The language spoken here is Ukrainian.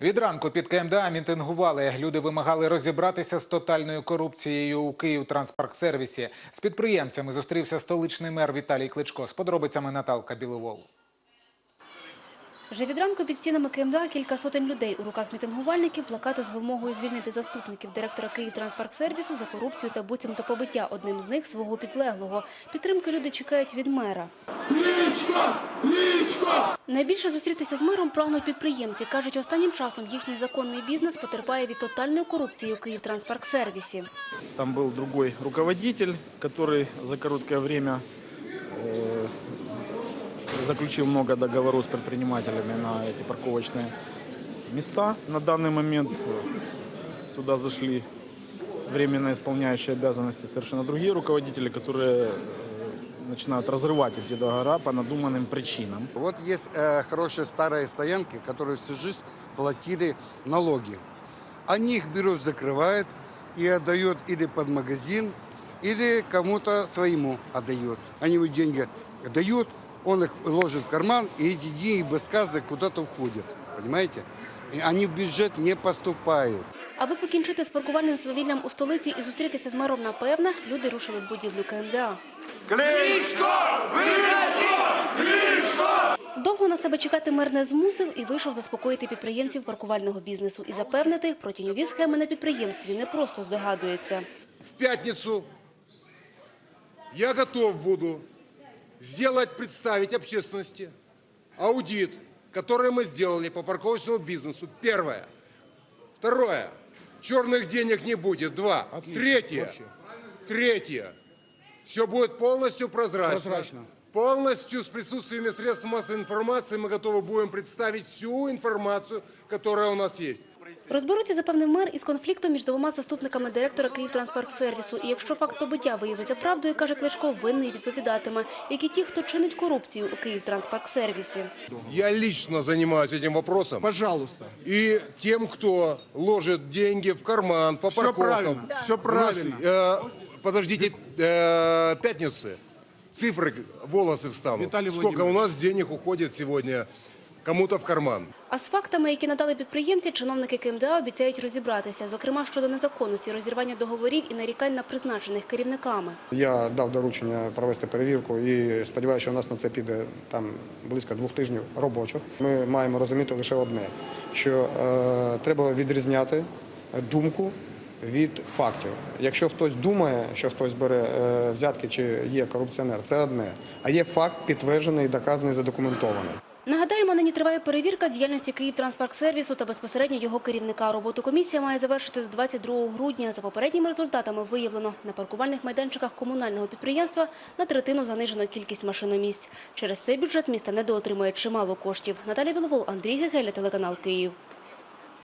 Від ранку під КМДА мітингували. Люди вимагали розібратися з тотальною корупцією у Київтранспарксервісі. З підприємцями зустрівся столичний мер Віталій Кличко. З подробицями Наталка Біловол. Вже від ранку під стінами КМДА кілька сотень людей. У руках мітингувальників плакати з вимогою звільнити заступників директора Київтранспарксервісу за корупцію та буцімто побиття одним з них свого підлеглого. Підтримки люди чекають від мера. Найбільше зустрітися з мером прагнуть підприємці. Кажуть, останнім часом їхній законний бізнес потерпає від тотальної корупції у Київтранспарксервісі. Там был другой руководитель, который за короткое время э, заключил много договоров с предпринимателями на эти парковочные места. На данный момент э, туда зашли временно исполняющие обязанности совершенно другие руководители, которые э, начинают разрывать эти договора по надуманным причинам. Вот есть э, хорошие старые стоянки, которые всю жизнь платили налоги. Они их берут, закрывают и отдают или под магазин, или кому-то своему отдают. Они ему деньги дают, он их ложит в карман, и эти деньги без сказок куда-то уходят. Понимаете? И они в бюджет не поступают. Аби покінчити з паркувальним свавіллям у столиці і зустрітися з мером напевне, люди рушили в будівлю КМДА. Довго на себе чекати мер не змусив і вийшов заспокоїти підприємців паркувального бізнесу і запевнити, про тіньові схеми на підприємстві не просто здогадується. в пятницу я готов буду сделать, представить общественности аудит, который мы сделали по парковочному бизнесу. Первое. Второе. Черных денег не будет. Два. Третье. Третье. Все будет полностью прозрачно. Полностью с присутствием средств массовой информации мы готовы будем представить всю информацию, которая у нас есть. Розберуться, запевнив мер, із конфліктом між двома заступниками директора Київтранспарксервісу. І якщо факт побиття виявиться правдою, каже Кличко, винний відповідатиме, як і ті, хто чинить корупцію у Київтранспарксервісі. Я лично занимаюсь этим вопросом. Пожалуйста. И тем, кто ложит деньги в карман по Всё парковкам. правильно, всё У нас, правильно. э, подождите, э, пятницы. Цифры, волосы встанут. Виталий Сколько у Владимирович. нас денег уходит сегодня кому-то в карман? А з фактами, які надали підприємці, чиновники КМДА обіцяють розібратися, зокрема щодо незаконності розірвання договорів і нарікань на призначених керівниками. Я дав доручення провести перевірку і сподіваюся, що у нас на це піде там близько двох тижнів робочих. Ми маємо розуміти лише одне: що е, треба відрізняти думку від фактів. Якщо хтось думає, що хтось бере е, взятки чи є корупціонер, це одне. А є факт підтверджений, доказаний, задокументований. Нагадаємо, нині триває перевірка діяльності Київтранспарксервісу та безпосередньо його керівника. Роботу комісія має завершити до 22 грудня. За попередніми результатами виявлено на паркувальних майданчиках комунального підприємства на третину занижено кількість машиномісць. Через це бюджет міста недоотримує чимало коштів. Наталя Біловол, Андрій Гегеля, телеканал Київ.